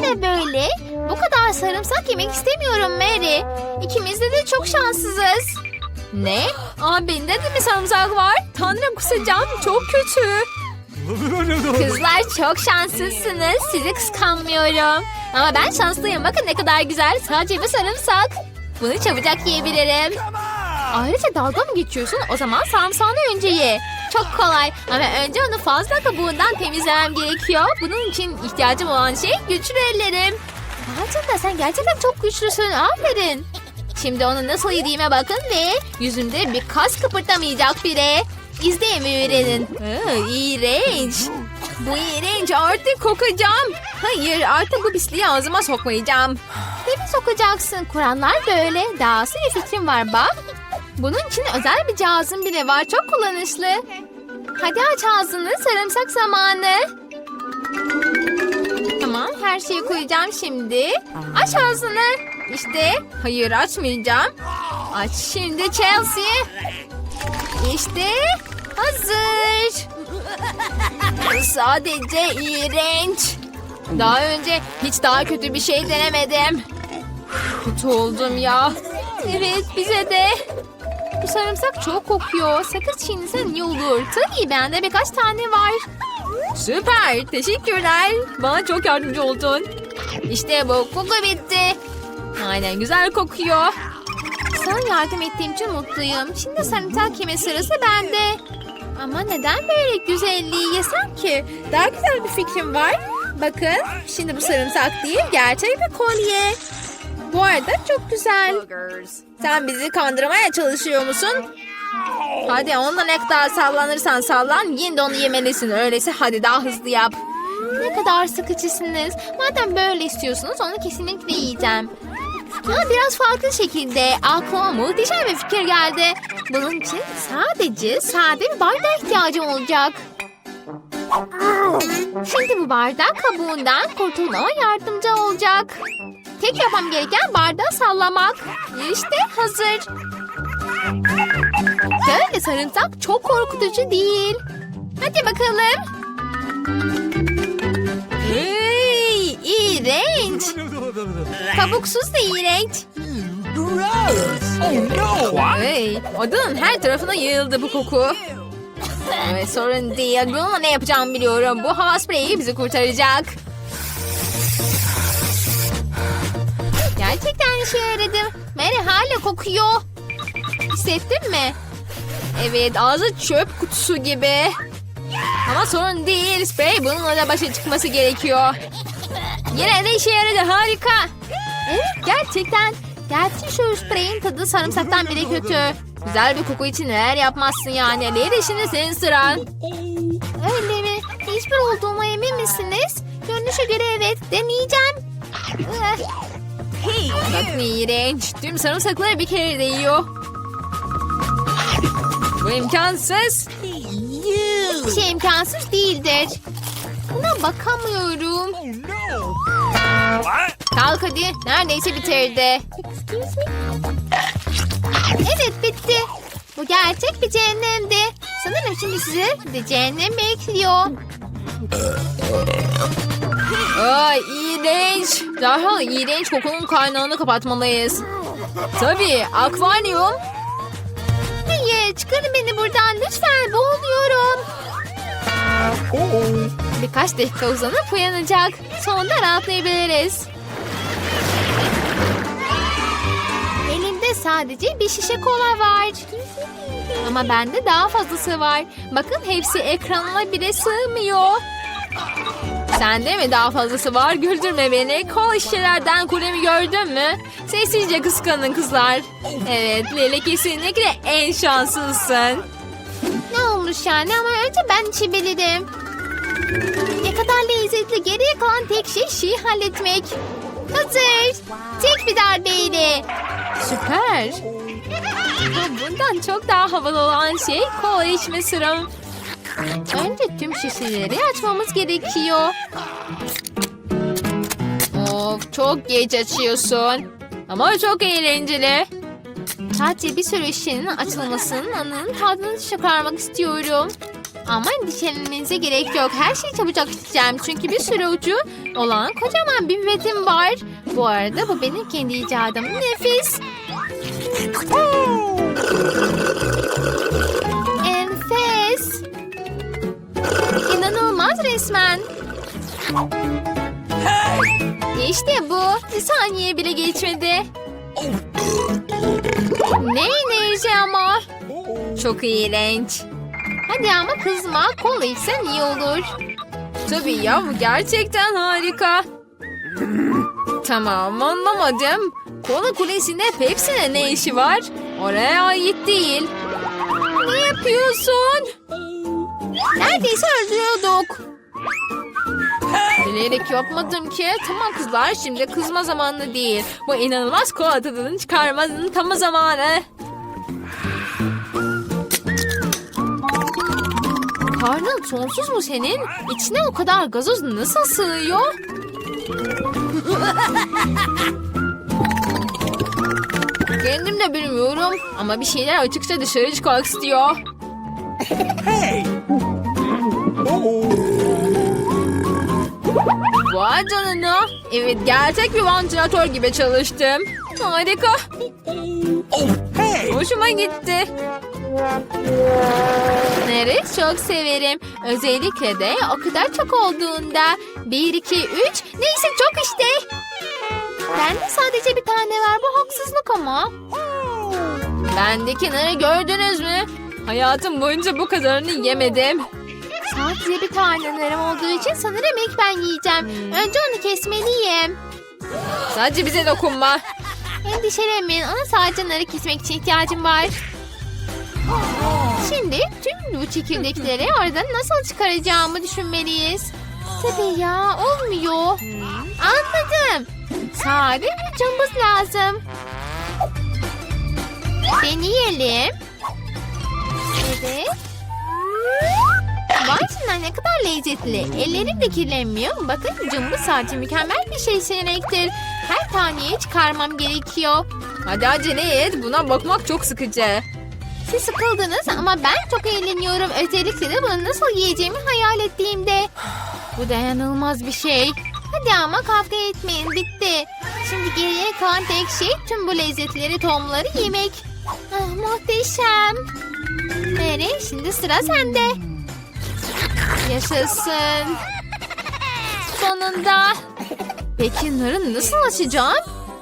Ne böyle? Bu kadar sarımsak yemek istemiyorum Mary. İkimiz de, de çok şanssızız. Ne? Aa bende de mi sarımsak var? Tanrım kusacağım çok kötü. Kızlar çok şanslısınız. Sizi kıskanmıyorum. Ama ben şanslıyım. Bakın ne kadar güzel. Sadece bir sarımsak. Bunu çabucak yiyebilirim. Ayrıca dalga mı geçiyorsun? O zaman sarımsağını önce ye. Çok kolay. Ama önce onu fazla kabuğundan temizlemem gerekiyor. Bunun için ihtiyacım olan şey güçlü ellerim. Gerçekten sen gerçekten çok güçlüsün. Aferin. Şimdi onu nasıl yediğime bakın ve yüzümde bir kas kıpırdamayacak bile. İzleyin ve öğrenin. Iı, iğrenç. Bu iğrenç artık kokacağım. Hayır artık bu pisliği ağzıma sokmayacağım. Tabii sokacaksın. Kurallar böyle. Dahası bir fikrim var bak. Bunun için özel bir cihazım bile var. Çok kullanışlı. Hadi aç ağzını. Sarımsak zamanı. Tamam her şeyi koyacağım şimdi. Aç ağzını. İşte. Hayır açmayacağım. Aç şimdi Chelsea. İşte. Hazır. Sadece iğrenç. Daha önce hiç daha kötü bir şey denemedim. Kötü oldum ya. Evet bize de. Bu sarımsak çok kokuyor. Sakız çiğnesen iyi olur. Tabii bende birkaç tane var. Süper. Teşekkürler. Bana çok yardımcı oldun. İşte bu koku bitti. Aynen güzel kokuyor. Sana yardım ettiğim için mutluyum. Şimdi sarımsak yeme sırası bende. Ama neden böyle güzelliği yesem ki? Daha güzel bir fikrim var. Bakın şimdi bu sarımsak değil gerçek bir kolye. Bu arada çok güzel. Sen bizi kandırmaya çalışıyor musun? Hadi onunla ne kadar sallanırsan sallan yine de onu yemelisin. Öyleyse hadi daha hızlı yap. Ne kadar sıkıcısınız. Madem böyle istiyorsunuz onu kesinlikle yiyeceğim. Ama biraz farklı şekilde aklıma muhteşem bir fikir geldi. Bunun için sadece sade bir bardağa ihtiyacım olacak. Şimdi bu bardak kabuğundan kurtulmama yardımcı olacak. Tek yapmam gereken bardağı sallamak. İşte hazır. Böyle sarımsak çok korkutucu değil. Hadi bakalım. Hey, iğrenç. Kabuksuz da iğrenç. Hey, odanın her tarafına yayıldı bu koku. Sorun değil. Bununla ne yapacağımı biliyorum. Bu hava spreyi bizi kurtaracak. Gerçekten işe yaradı. Mary hala kokuyor. Hissettin mi? Evet ağzı çöp kutusu gibi. Ama sorun değil. Sprey bununla da başa çıkması gerekiyor. Yine de işe yaradı harika. Evet gerçekten. Gerçi şu spreyin tadı sarımsaktan bile kötü. Güzel bir koku için neler yapmazsın yani. Lady şimdi senin sıran. Öyle mi? Hiçbir olduğuma emin misiniz? Görünüşe göre evet. Deneyeceğim. Eh. Bak ne iğrenç. Tüm sarımsakları bir kere de yiyor. Bu imkansız. Hiçbir şey imkansız değildir. Buna bakamıyorum. Kalk hadi. Neredeyse bitirdi. Evet bitti. Bu gerçek bir cehennemdi. Sanırım şimdi sizi de cehennem bekliyor. Ay iğrenç. Derhal iğrenç kokunun kaynağını kapatmalıyız. Tabii akvaryum. Hayır çıkarın beni buradan lütfen boğuluyorum. Birkaç dakika uzanıp uyanacak. Sonra rahatlayabiliriz. Elimde sadece bir şişe kola var. Ama bende daha fazlası var. Bakın hepsi ekranına bile sığmıyor. Sende mi daha fazlası var? Güldürme beni. Kola şişelerden kulemi gördün mü? Sessizce kıskanın kızlar. Evet Lele kesinlikle en şanslısın. Ne olmuş yani ama önce ben içebilirim. Ne kadar lezzetli geriye kalan tek şey şeyi halletmek. Hazır. Tek bir darbeyle. Süper. Bundan çok daha havalı olan şey kola içme sıram. Önce tüm şişeleri açmamız gerekiyor. Of çok geç açıyorsun. Ama çok eğlenceli. Sadece bir sürü şişenin açılmasının anının tadını çıkarmak istiyorum. Ama endişelenmenize gerek yok. Her şeyi çabucak içeceğim. Çünkü bir sürü ucu olan kocaman bir pipetim var. Bu arada bu benim kendi icadım. Nefis. İnanılmaz resmen. İşte bu. Bir saniye bile geçmedi. Ne enerji ama. Çok iğrenç. Hadi ama kızma. Kola içsen iyi olur. Tabii ya bu gerçekten harika. Tamam anlamadım. Kola kulesinde Pepsi'ne ne işi var? Oraya ait değil. Ne yapıyorsun? Neredeyse öldürüyorduk. Bilerek yapmadım ki. Tamam kızlar şimdi kızma zamanı değil. Bu inanılmaz kola tadını çıkarmanın tam zamanı. Karnın sonsuz mu senin? İçine o kadar gazoz nasıl sığıyor? Kendim de bilmiyorum ama bir şeyler açıkça dışarı çıkmak istiyor. Vay canına. Evet gerçek bir vantilatör gibi çalıştım. Harika. Hoşuma gitti. Neri çok severim. Özellikle de o kadar çok olduğunda. Bir, iki, üç. Neyse çok işte. Bende sadece bir tane var. Bu haksızlık ama. Bendeki narı gördünüz mü? Hayatım boyunca bu kadarını yemedim. Sadece bir tane narım olduğu için sanırım ilk ben yiyeceğim. Önce onu kesmeliyim. Sadece bize dokunma. Endişelenmeyin. Ona sadece narı kesmek için ihtiyacım var. Şimdi tüm bu çekirdekleri oradan nasıl çıkaracağımı düşünmeliyiz. Tabii ya olmuyor. Anladım. Sade bir cımbız lazım. Deneyelim. Evet. Vay ne kadar lezzetli. Ellerim de kirlenmiyor. Bakın cımbız saati mükemmel bir şey seçenektir. Her taneye çıkarmam gerekiyor. Hadi acele et. Buna bakmak çok sıkıcı. Siz sıkıldınız ama ben çok eğleniyorum. Özellikle de bunu nasıl yiyeceğimi hayal ettiğimde. Bu dayanılmaz bir şey. Hadi ama kavga etmeyin bitti. Şimdi geriye kalan tek şey tüm bu lezzetleri tohumları yemek. Ah, muhteşem. Mary şimdi sıra sende. Yaşasın. Sonunda. Peki narı nasıl açacağım?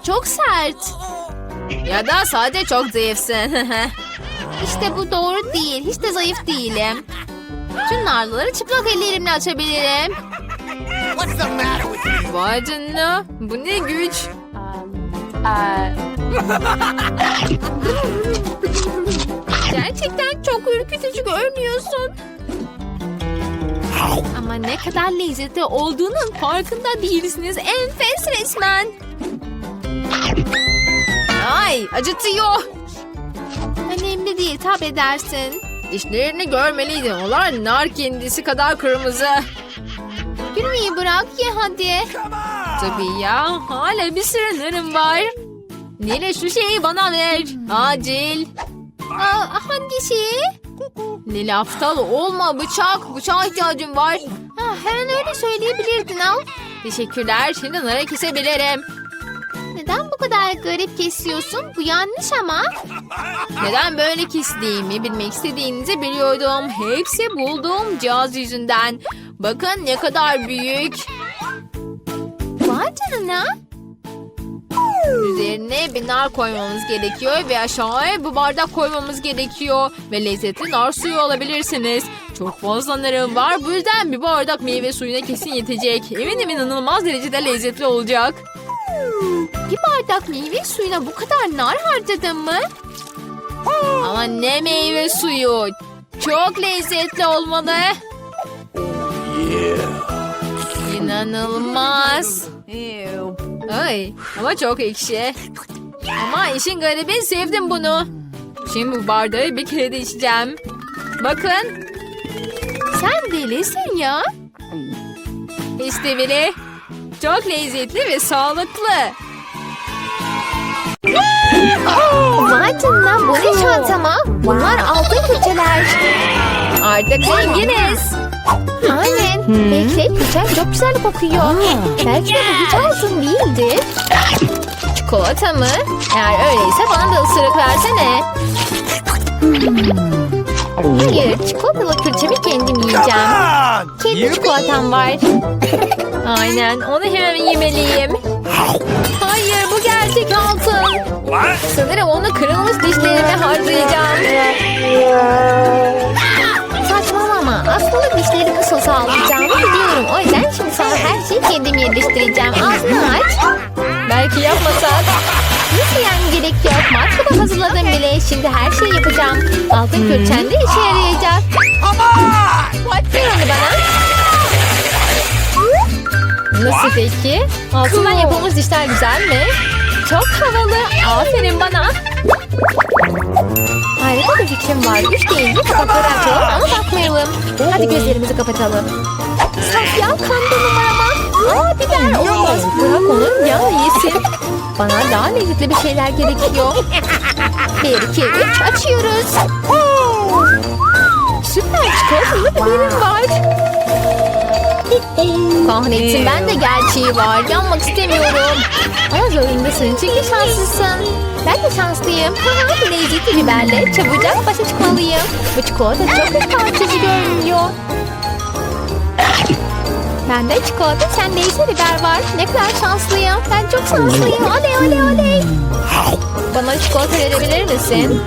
Çok sert. Ya da sadece çok zayıfsın. İşte bu doğru değil. Hiç de zayıf değilim. Tüm narları çıplak ellerimle açabilirim. What's the matter with you? Vay canına. Bu ne güç. Gerçekten çok ürkütücü görünüyorsun. Ama ne kadar lezzetli olduğunun farkında değilsiniz. Enfes resmen. Ay acıtıyor. Önemli değil tab edersin. Dişlerini görmeliydin. Onlar nar kendisi kadar kırmızı. Gülmeyi bırak ye hadi. Tabii ya. Hala bir sürü narım var. Nile şu şeyi bana ver. Acil. Aa, hangisi? Nile aptal olma bıçak. Bıçağa ihtiyacım var. Ha, hemen öyle söyleyebilirdin al. Teşekkürler. Şimdi nara kesebilirim. Neden bu kadar garip kesiyorsun? Bu yanlış ama. Neden böyle kestiğimi bilmek istediğinizi biliyordum. Hepsi bulduğum cihaz yüzünden. Bakın ne kadar büyük. Vay canına. Üzerine bir nar koymamız gerekiyor ve aşağıya bu bardak koymamız gerekiyor. Ve lezzetli nar suyu alabilirsiniz. Çok fazla narım var. Bu yüzden bir bardak meyve suyuna kesin yetecek. Eminim inanılmaz derecede lezzetli olacak. Bir bardak meyve suyuna bu kadar nar harcadın mı? Ama ne meyve suyu. Çok lezzetli olmalı. İnanılmaz. Ay ama çok ekşi. Ama işin garibi sevdim bunu. Şimdi bu bardağı bir kere de içeceğim. Bakın. Sen delisin ya. İşte bile. Çok lezzetli ve sağlıklı. Canına bu ne çantama? Bunlar altın külçeler. Artık zenginiz. Aynen. Bekle külçem çok güzel kokuyor. Belki de bu hiç altın değildir. Çikolata mı? Eğer öyleyse bana da ısırık versene. Hayır, çikolatalı külçemi kendim yiyeceğim. Kendi çikolatam var. Aynen, onu hemen yemeliyim. Hayır, bu gerçek altın. Sanırım onu kırılmış dişlerime harcayacağım. Aslında dişleri nasıl sağlayacağımı biliyorum. O yüzden şimdi sana her şeyi kendim yerleştireceğim. Ağzını aç. Belki yapmasak. Nasıl yani gerek yok. Matkabı hazırladım bile. Şimdi her şeyi yapacağım. Altın külçen de işe yarayacak. On! Ver onu bana. Nasıl peki? Altından yapılmış dişler güzel mi? Çok havalı. Aferin bana. Fikrim var. Üç deyince kapakları açalım ama bakmayalım. Hadi gözlerimizi kapatalım. Safya kandı numarama. Aa biber olmaz. Bırak onu ya yesin. Bana daha lezzetli bir şeyler gerekiyor. Bir, iki, üç açıyoruz. Süper çikolatalı biberim var. Kahretsin ben de gerçeği var. Yanmak istemiyorum. Ama zorundasın çünkü şanslısın. Ben de şanslıyım. Haha lezzetli biberle çabucak başa çıkmalıyım. Bu çikolata çok ürpertici görünüyor. Bende çikolata, sende ise biber var. Ne kadar şanslıyım. Ben çok şanslıyım. Oley oley oley. Bana çikolata verebilir misin?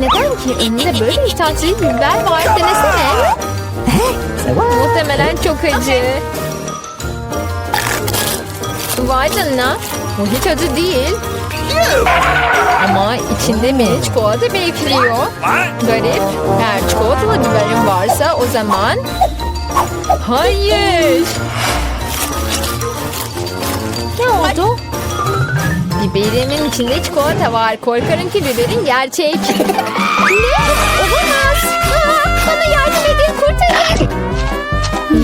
Neden ki? Önünde böyle iştahsız biber var. Denesene. Muhtemelen çok acı. Vay canına. Bu hiç acı değil. Ama içinde beni çikolata bekliyor. Garip. Eğer çikolatalı biberim varsa o zaman... Hayır. Ne oldu? Biberimin içinde çikolata var. Korkarım ki biberin gerçek. ne? Olamaz. Bana yardım edin kurtarın.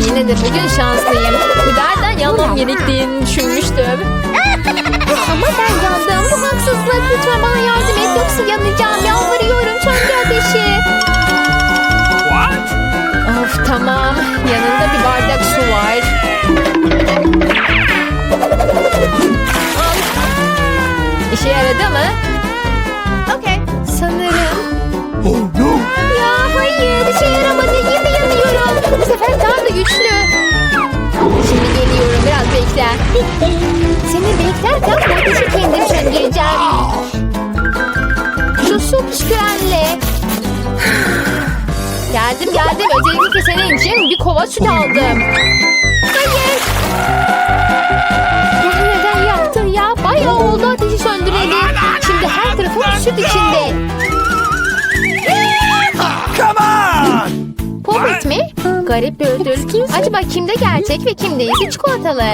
Yine de bugün şanslıyım. Biberden yanmam gerektiğini düşünmüştüm. Ama ben yandım. Bu haksızlık. Lütfen bana yardım et. Yoksa yanacağım. Yalvarıyorum. Söndür ateşi. What? Of tamam. Yanında bir bardak su var. İşe yaradı mı? Okey. Sanırım. Oh no! Ya hayır. İşe yaramadı. Yine kova süt aldım. Hayır. Bunu neden yaptın ya? Bayağı oldu ateşi söndüreli. Şimdi her tarafım süt içinde. Come on! Popit mi? Garip bir ödül. Acaba kimde gerçek ve kimde ise çikolatalı?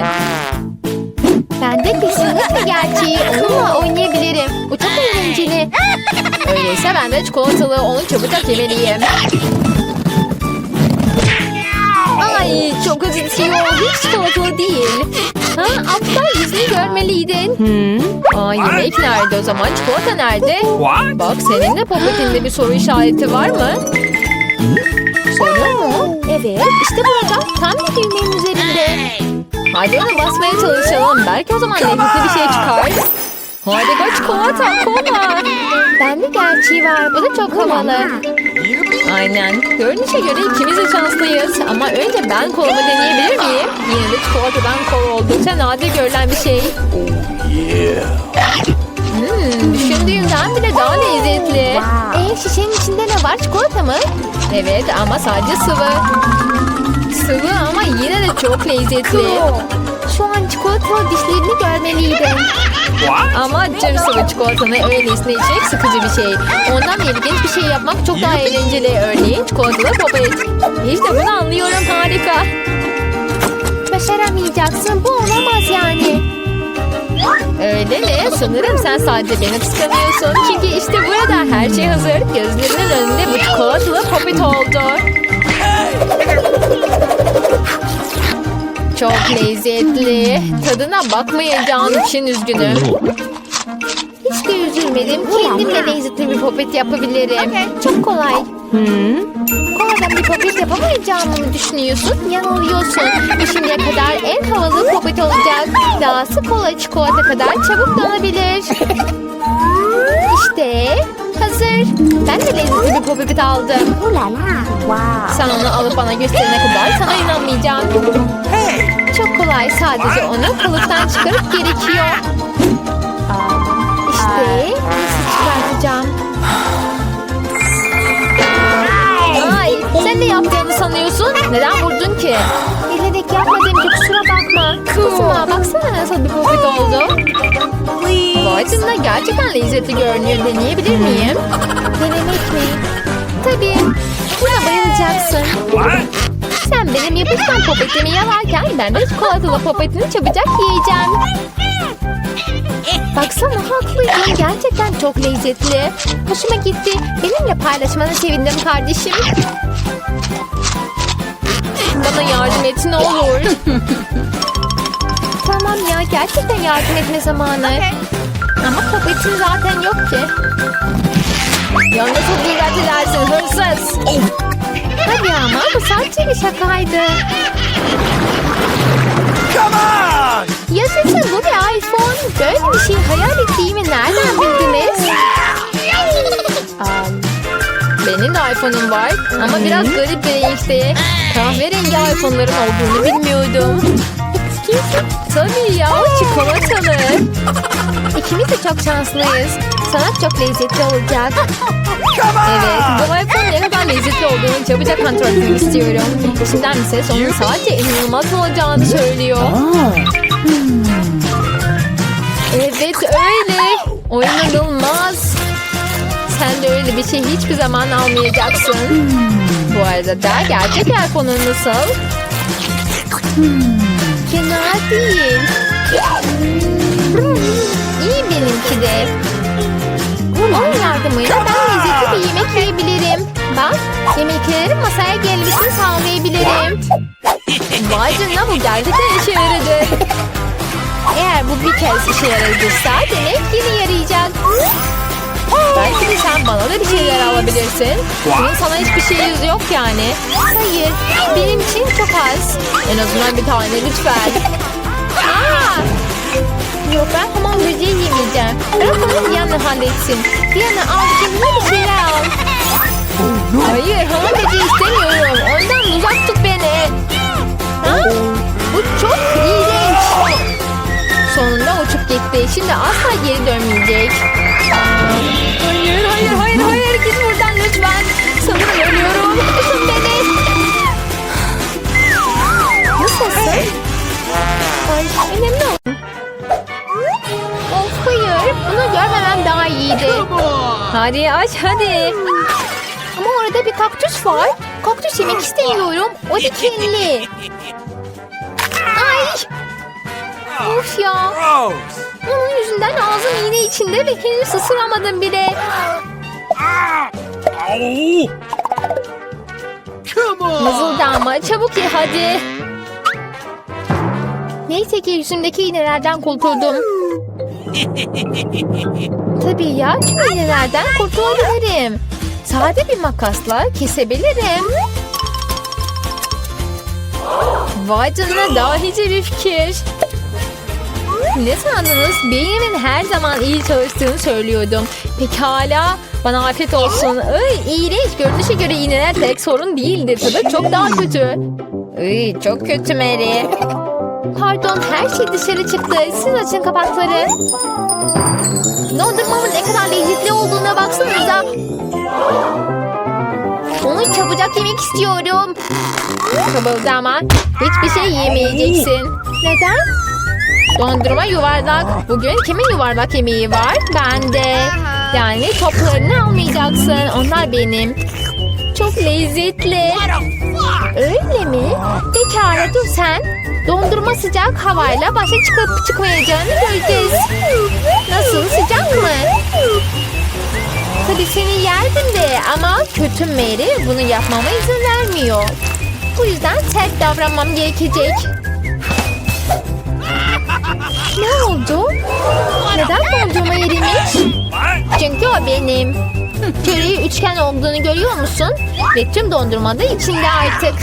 Ben de kesinlikle gerçeği onunla oynayabilirim. Bu çok eğlenceli. Öyleyse ben de çikolatalı onu çabucak yemeliyim. Ay çok acıtıyor. Hiç çikolatalı değil. Ha, aptal yüzünü görmeliydin. Aa, yemek nerede o zaman? Çikolata nerede? What? Bak senin de popetinde bir soru işareti var mı? Soru mu? Evet işte burada. Tam bir düğmenin üzerinde. Hadi ona basmaya çalışalım. Belki o zaman lezzetli bir şey çıkar. Hadi kaç çikolata kola. Bende gerçeği var. Bu da çok havalı. Aynen. Görünüşe göre ikimiz de şanslıyız. Ama önce ben kolamı deneyebilir miyim? Yine de çikolatadan kola oldukça nadir görülen bir şey. Hmm, düşündüğümden bile daha lezzetli. Ee, şişenin içinde ne var? Çikolata mı? Evet ama sadece sıvı. Sıvı ama yine de çok lezzetli. Şu an çikolata dişlerini görmeliydim. What? Ama tüm sıvı çikolatanı öylesine içmek sıkıcı bir şey. Ondan ilginç bir şey yapmak çok daha eğlenceli. Örneğin çikolatalı popet. İşte bunu anlıyorum harika. Başaramayacaksın bu olamaz yani. Öyle mi? Sanırım sen sadece beni kıskanıyorsun. Çünkü işte burada her şey hazır. Gözlerinin önünde bu çikolatalı popet oldu. Çok lezzetli. Tadına bakmayacağın için üzgünüm. Hiç de üzülmedim. Kendimle lezzetli bir popet yapabilirim. Çok kolay. Koladan bir popet yapamayacağımı mı düşünüyorsun? Yanılıyorsun. Şimdiye kadar en havalı popet olacak. Dahası kola çikolata kadar çabuk donabilir. İşte hazır. Ben de lezzetli bir popet aldım. Sen onu alıp bana gösterene kadar sana inanmayacağım. Çok kolay. Sadece onu kalıptan çıkarıp gerekiyor. İşte nasıl çıkartacağım. Ay, sen ne yaptığını sanıyorsun? Neden vurdun ki? Bilerek yapmadım ki kusura bakma. Kızma baksana nasıl bir popit oldu. Vay canına gerçekten lezzetli görünüyor. Deneyebilir miyim? Denemek mi? Tabii. Buna bayılacaksın. Sen benim yapışkan popetimi yalarken ben de çikolatalı popetini çabucak yiyeceğim. Baksana haklıydın. Gerçekten çok lezzetli. Hoşuma gitti. Benimle paylaşmana sevindim kardeşim. Bana yardım et ne olur. tamam ya gerçekten yardım etme zamanı. Ama popetin zaten yok ki. Ya nasıl dikkat edersin hırsız? Hadi ama bu sadece bir şakaydı. Come on! Yaşasın bu bir iPhone. Böyle bir şey hayal benim de iPhone'um var ama biraz garip bir renkte. Kahverengi iPhone'ların olduğunu bilmiyordum. Tabii ya çikolatalı. İkimiz de çok şanslıyız. Sana çok lezzetli olacak. Evet, bu iPhone ne kadar lezzetli olduğunu çabucak kontrol etmek istiyorum. İçinden bir ses onun sadece inanılmaz olacağını söylüyor. Evet öyle. O inanılmaz. Sen de öyle bir şey hiçbir zaman almayacaksın. Bu arada da gerçek iPhone'un nasıl? Fena değil. İyi benimki de. Onun yardımıyla ben lezzetli bir yemek yiyebilirim. Bak, yemeklerin masaya gelmesini sağlayabilirim. Vay canına bu gerçekten işe yaradı. Eğer bu bir kez işe yaradıysa demek yine yarayacak. Belki de sen bana da bir şeyler alabilirsin. Bunun sana hiçbir şeyi yok yani. Hayır, benim için çok az. En azından bir tane lütfen. Aa! Yok ben hamam böceği yemeyeceğim. Bırak onu Diana halletsin. Diana al kendine bir şeyler al. Hayır hamam böceği istemiyorum. Ondan uzak tut beni. Ha? Bu çok iğrenç. Sonunda uçup gitti. Şimdi asla geri dönmeyecek. Hayır hayır hayır hayır git buradan lütfen. Sanırım ölüyorum. Tutun beni. Nasılsın? Ay önemli olan. Of hayır. Bunu görmemem daha iyiydi. Hadi aç hadi. Ama orada bir kaktüs var. Kaktüs yemek istemiyorum. O dikenli. Of ya. Onun yüzünden ağzım iğne içinde ve henüz ısıramadım bile. Mızıldama çabuk ye hadi. Neyse ki yüzümdeki iğnelerden kurtuldum. Tabii ya tüm iğnelerden kurtulabilirim. Sade bir makasla kesebilirim. Vay canına dahice bir fikir. Ne sandınız? Beynimin her zaman iyi çalıştığını söylüyordum. Pekala. Bana afiyet olsun. Ay, iğrenç. Görünüşe göre iğneler tek sorun değildir. Tadı çok daha kötü. Ay, çok kötü Mary. Pardon her şey dışarı çıktı. Siz açın kapakları. Dondurmamın ne kadar lezzetli olduğuna baksanıza. Onu çabucak yemek istiyorum. Kıvıldama. Hiçbir şey yemeyeceksin. Neden? Dondurma yuvarlak. Bugün kimin yuvarlak yemeği var? Bende. Yani toplarını almayacaksın. Onlar benim. Çok lezzetli. Öyle mi? Pekala dur sen. Dondurma sıcak havayla başa çıkıp çıkmayacağını göreceğiz. Nasıl sıcak mı? Tabii seni yerdim de ama kötü Mary bunu yapmama izin vermiyor. Bu yüzden sert davranmam gerekecek. Ne oldu? Neden dondurma erimiş? Çünkü o benim. Çöreği üçgen olduğunu görüyor musun? Ve tüm dondurma da içinde artık.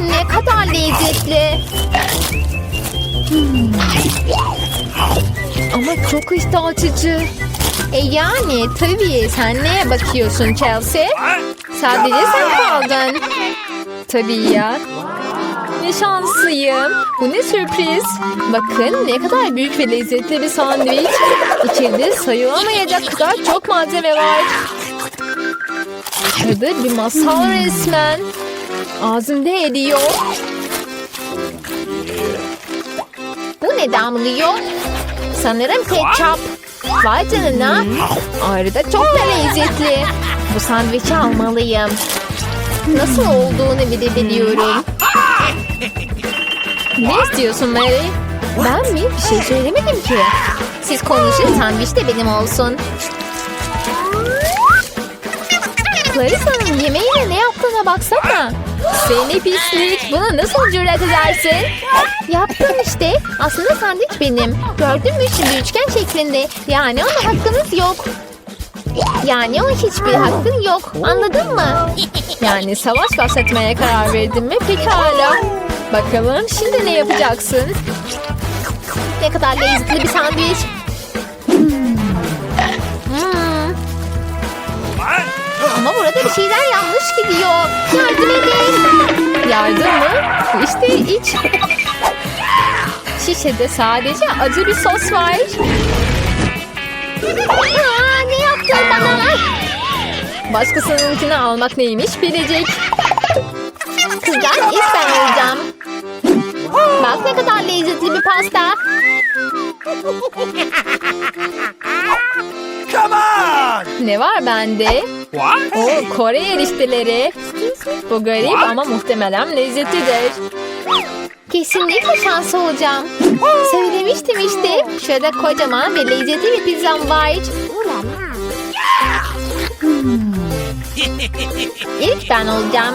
Ne kadar lezzetli. Hmm. Ama çok iştah açıcı. E yani tabii sen neye bakıyorsun Chelsea? Sadece sen kaldın. Tabii ya. Ne şanslıyım. Bu ne sürpriz. Bakın ne kadar büyük ve lezzetli bir sandviç. İçeride sayılamayacak kadar çok malzeme var. Burada bir masal resmen. Ağzımda eriyor. Bu ne damlıyor? Sanırım ketçap. Vay canına. Ayrıca çok da lezzetli. Bu sandviçi almalıyım. Nasıl olduğunu bile biliyorum. Ne istiyorsun Mary? Ben mi? Bir şey söylemedim ki. Siz konuşun sandviç de benim olsun. Clarissa'nın yemeğine ne yaptığına baksana. Seni pislik. Buna nasıl cüret edersin? Yaptım işte. Aslında sandviç benim. Gördün mü şimdi üçgen şeklinde. Yani ona hakkınız yok. Yani o hiçbir hakkın yok. Anladın mı? Yani savaş başlatmaya karar verdin mi? Pekala. Bakalım şimdi ne yapacaksın? Ne kadar lezzetli bir sandviç. Hmm. Ama burada bir şeyler yanlış gidiyor. Yardım edin. Yardım mı? İşte iç. Şişede sadece acı bir sos var. Aa, ne yaptın bana? Başkasınınkini almak neymiş bilecek. Kızlar ilk lezzetli bir pasta. Come on! Ne var bende? What? O Kore erişteleri. Bu garip ama muhtemelen lezzetlidir. Kesinlikle şanslı olacağım. Söylemiştim işte. Şurada kocaman ve lezzetli bir pizzam var. İlk ben olacağım.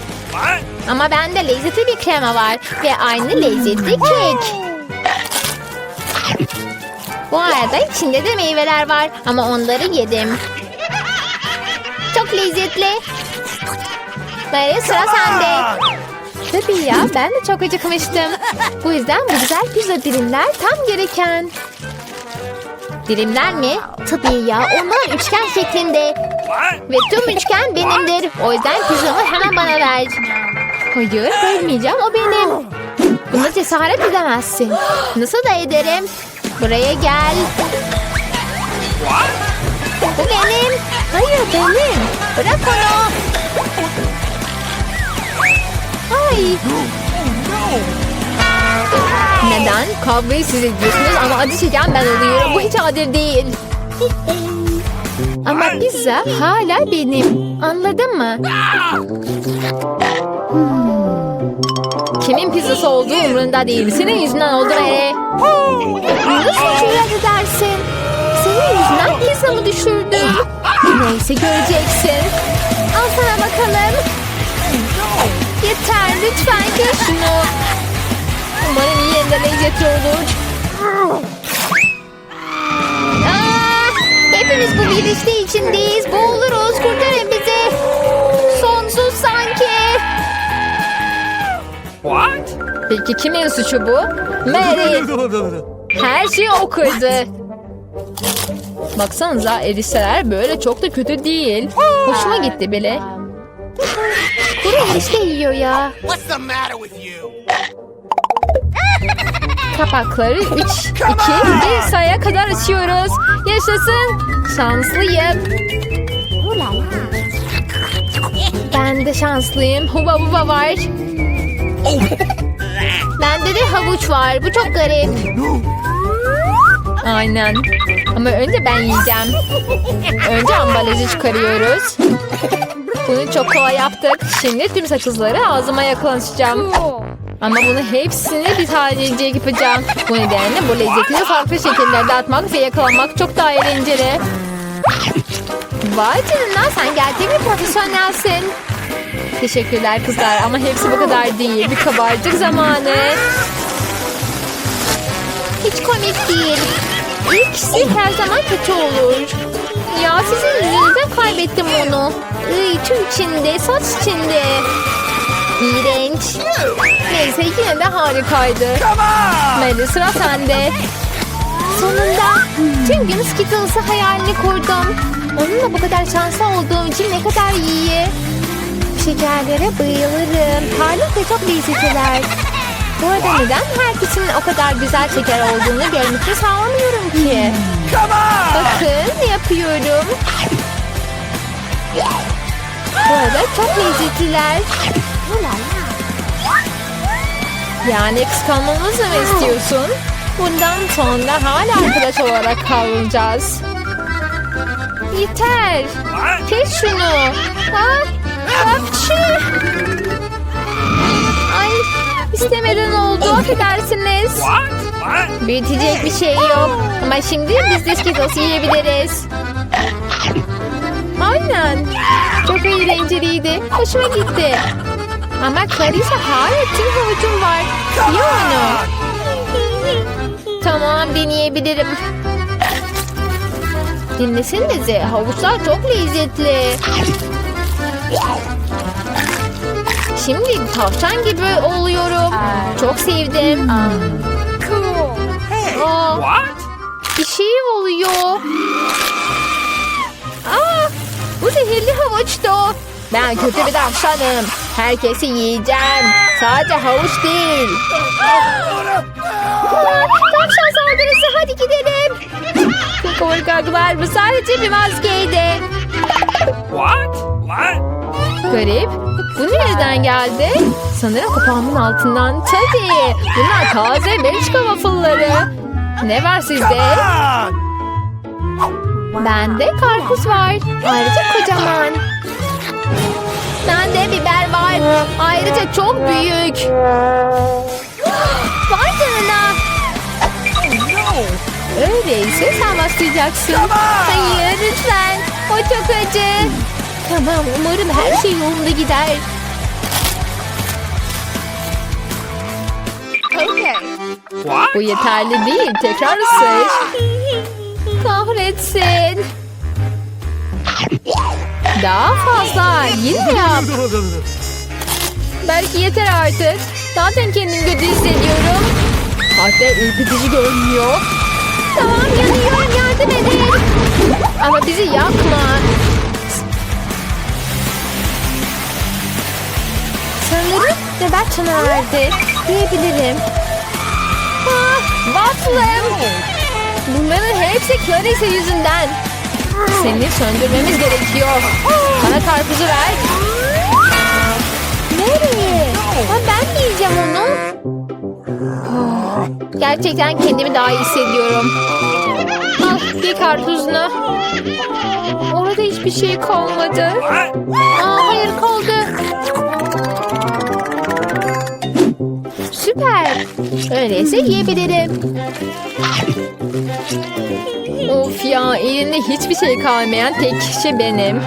Ama bende lezzetli bir krema var ve aynı lezzetli kek. Bu arada içinde de meyveler var ama onları yedim. Çok lezzetli. Böyle sıra sende. Tabii ya ben de çok acıkmıştım. Bu yüzden bu güzel pizza dilimler tam gereken. Dilimler mi? Tabii ya onlar üçgen şeklinde. Ve tüm üçgen benimdir. O yüzden pizzamı hemen bana ver. Hayır vermeyeceğim o benim. Buna cesaret edemezsin. Nasıl da ederim? Buraya gel. Bu benim. Hayır benim. Bırak onu. Ay. Neden? Kavgayı siz ediyorsunuz ama acı çeken ben oluyorum. Bu hiç adil değil. Ama pizza hala benim. Anladın mı? Hmm. Kimin pizzası olduğu umurunda değil. Senin yüzünden oldu Mary. Nasıl cüret edersin? Senin yüzünden pizzamı düşürdüm. Neyse göreceksin. Al sana bakalım. Yeter lütfen kes şunu. Umarım iyi yerinde lezzetli olur. Hepimiz bu virüste içindeyiz. Boğuluruz. Kurtarın bizi. Sonsuz sanki. What? Peki kimin suçu bu? Mary. Her şeyi o kırdı. Baksanıza erişteler böyle çok da kötü değil. Hoşuma gitti bile. Kuru erişte yiyor ya. What's the matter with you? Kapakları 3, 2, 1 sayıya kadar açıyoruz. Yaşasın. Şanslıyım. Ben de şanslıyım. Huba buba var. Bende de havuç var. Bu çok garip. Aynen. Ama önce ben yiyeceğim. Önce ambalajı çıkarıyoruz. Bunu çok kolay yaptık. Şimdi tüm sakızları ağzıma yaklaşacağım. Ama bunu hepsini bir tanecik yapacağım. Bu nedenle bu lezzetleri farklı şekillerde atmak ve yakalamak çok daha eğlenceli. Vay canına sen gerçek bir profesyonelsin. Teşekkürler kızlar ama hepsi bu kadar değil. Bir kabarcık zamanı. Hiç komik değil. İkisi her zaman kötü olur. Ya sizin yüzünüzden kaybettim onu. Iy, tüm içinde, saç içinde. İğrenç. Neyse yine de harikaydı. Meli sıra sende. Sonunda tüm gün Skittles'ı hayalini kurdum. Onunla bu kadar şanslı olduğum için ne kadar iyi. Şekerlere bayılırım. Parlak ve çok lezzetliler. Bu arada neden herkesin o kadar güzel şeker olduğunu görmesini sağlamıyorum ki? Bakın yapıyorum. Bu arada çok lezzetliler. Yani kıskanmamızı mı istiyorsun? Bundan sonra hala arkadaş olarak kalacağız. Yeter. Kes şunu. Ah, hapşi. Ay istemeden oldu affedersiniz. Büyütecek bir şey yok. Ama şimdi biz de Skittles yiyebiliriz. Aynen. Çok eğlenceliydi. Hoşuma gitti. Ama Clarissa hala tüm havucum var. Ye onu. Tamam deneyebilirim. Dinlesenize havuçlar çok lezzetli. Şimdi tavşan gibi oluyorum. Çok sevdim. Hey, Aa. what? Bir şey oluyor. Aa, bu zehirli havuçtu. Ben kötü bir tavşanım. Herkesi yiyeceğim. Sadece havuç değil. Tavşan saldırısı hadi gidelim. Korkaklar bu sadece bir maskeydi. What? What? Garip. Bu nereden geldi? Sanırım kapağımın altından. Tabii. Bunlar taze Belçika waffle'ları. Ne var sizde? Bende karpuz var. Ayrıca kocaman. Bende biber var. Ayrıca çok büyük. Vay canına. Öyleyse sen başlayacaksın. Hayır lütfen. O çok acı. Tamam umarım her şey yolunda gider. What? Bu yeterli değil. Tekrar ısır. Kahretsin. Daha fazla. Yine yap. Belki yeter artık. Zaten kendimi kötü hissediyorum. Hatta ürkütücü görünüyor. Tamam yanıyorum yardım edin. Ama bizi yakma. Sanırım nöbet sona verdi. Diyebilirim. Ah, waffle'ım. Bunların hepsi Clarissa yüzünden. Seni söndürmemiz gerekiyor. Bana karpuzu ver. Nereye? Ben mi yiyeceğim onu? Gerçekten kendimi daha iyi hissediyorum. Al bir karpuzunu. Orada hiçbir şey kalmadı. Aa, hayır kaldı. Süper. Öyleyse yiyebilirim. Of ya elinde hiçbir şey kalmayan tek kişi benim.